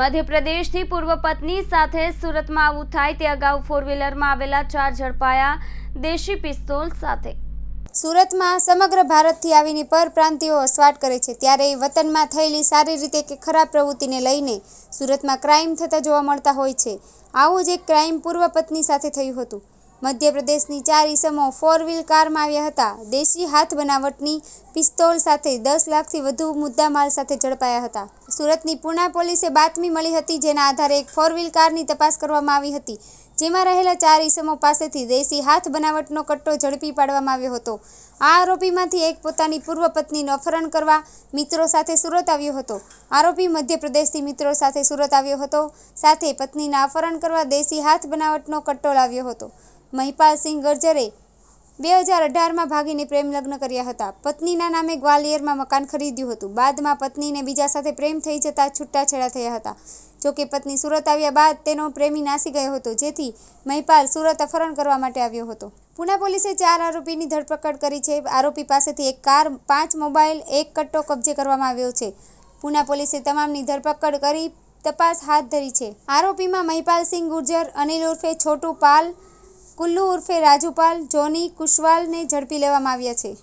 મધ્યપ્રદેશથી પૂર્વ પત્ની સાથે સુરતમાં આવું થાય તે અગાઉ ફોર વ્હીલરમાં આવેલા ચાર ઝડપાયા દેશી પિસ્તોલ સાથે. સુરતમાં સમગ્ર ભારતથી આવીને પરપ્રાંતિઓ વસવાટ કરે છે. ત્યારે વતનમાં થયેલી સારી રીતે કે ખરાબ પ્રવૃત્તિને લઈને સુરતમાં ક્રાઇમ થતા જોવા મળતા હોય છે. આવું જ એક ક્રાઇમ પૂર્વ પત્ની સાથે થયું હતું. મધ્યપ્રદેશની ચાર ઈસમો ફોર વ્હીલ કારમાં આવ્યા હતા. દેશી હાથ બનાવટની પિસ્તોલ સાથે દસ લાખથી વધુ મુદ્દામાલ સાથે ઝડપાયા હતા. સુરતની પૂના પોલીસે બાતમી મળી હતી, જેના આધારે એક ફોર વ્હીલ કારની તપાસ કરવામાં આવી હતી, જેમાં રહેલા ચાર ઈસમો પાસેથી દેશી હાથ બનાવટનો કટ્ટો ઝડપી પાડવામાં આવ્યો હતો. આ આરોપીમાંથી એક પોતાની પૂર્વ પત્નીનું અપહરણ કરવા મિત્રો સાથે સુરત આવ્યો હતો. આરોપી મધ્યપ્રદેશથી મિત્રો સાથે સુરત આવ્યો હતો. સાથે પત્નીના અપહરણ કરવા દેશી હાથ બનાવટનો કટ્ટો લાવ્યો હતો. મહિપાલસિંહ ગર્જરે બે હજાર અઢારમાં ભાગીને પ્રેમ લગ્ન કર્યા હતા. પત્નીના નામે ગ્વાલિયરમાં મકાન ખરીદ્યું હતું. બાદમાં પત્નીને બીજા સાથે પ્રેમ થઈ જતા છૂટાછેડા થયા હતા. જો કે પત્ની સુરત આવ્યા બાદ તેનો પ્રેમી નાસી ગયો હતો, જેથી મહિપાલ સુરત અપહરણ કરવા માટે આવ્યો હતો. પુના પોલીસે ચાર આરોપીની ધરપકડ કરી છે. આરોપી પાસેથી એક કાર, પાંચ મોબાઈલ, એક કટ્ટો કબજે કરવામાં આવ્યો છે. પુના પોલીસે તમામની ધરપકડ કરી તપાસ હાથ ધરી છે. આરોપીમાં મહિપાલસિંહ ગુર્જર, અનિલ ઉર્ફે છોટુ પાલ કુલ્લુ ઉર્ફે રાજુપાલ જોની કુશવાલને ઝડપી લેવામાં આવ્યા છે.